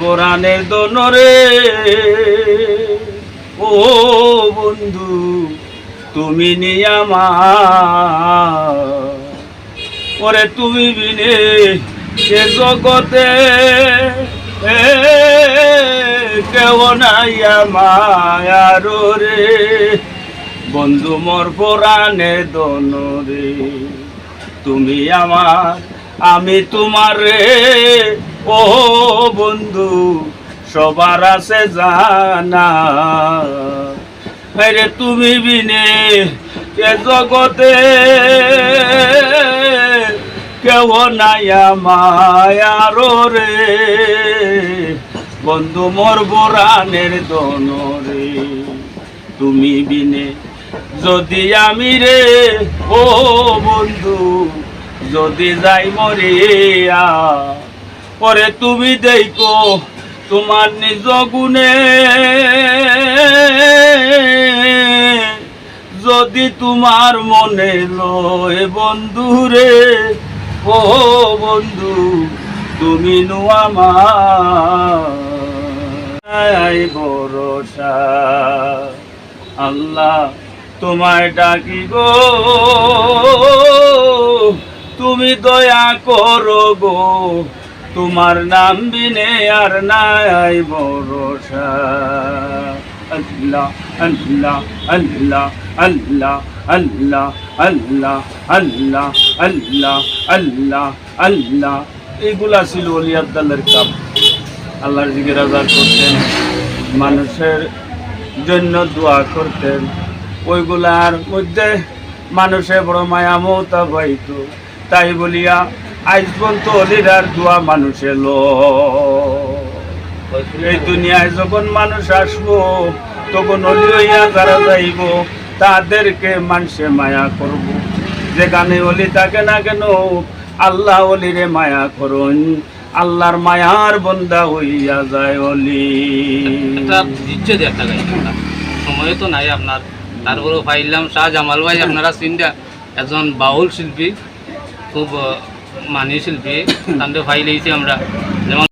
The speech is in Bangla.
কোরআনের দনরে। ও বন্ধু, তুমি নিয়ামা ওরে তুমি বিনে সে জগতে কেউ নাই আমার রে। বন্ধু মোর পুরাণে দনরে, তুমি আমার, আমি তোমার। রে ও বন্ধু, সবার আছে জানা। রে তুমি বিনে এ জগতে কেউ নাই মায়ার রে। বন্ধু, মোর বোরানের দন রে। তুমি বিনে যদি আমি রে, ও বন্ধু, যদি যাই মরিয়া পরে তুমি দেখো তোমার নিজ গুণে। যদি তোমার মনে লয় বন্ধু রে ও বন্ধু, তুমি নু আমার ভরসা। আল্লাহ তোমায় ডাকি গো। তুমি দয়া করো গো। তোমার নাম বিনে আর নাই ভরসা। আল্লাহ আল্লাহ আল্লাহ আল্লাহ আল্লাহ আল্লাহ আল্লাহ আল্লাহ এইগুলা ছিল অলি আবদাল্লার কাম। আল্লাহর আজার করতেন, মানুষের জন্য দোয়া করতেন। ওইগুলার মধ্যে মানুষে বড় মায়া মমতা তাই বলিয়া আজ পর্যন্ত অলিরার দোয়া মানুষে লো এই দুনিয়ায় যখন মানুষ আসব, তখন অলি হইয়া যারা যাইব, তাদেরকে মানুষে মায়া করব। যেখানে অলি থাকে না কেন, আল্লাহ অলিরে মায়া করুন। আল্লাহর মায়ার বন্দা হইয়া যায় অলি। দিচ্ছে সময় তো নাই আপনার। তারপরেও পাইলাম শাহ জামাল ভাই, আপনারা চিন্তা, একজন বাউল শিল্পী, খুব মানি শিল্পী তাদের ফাইল আমরা।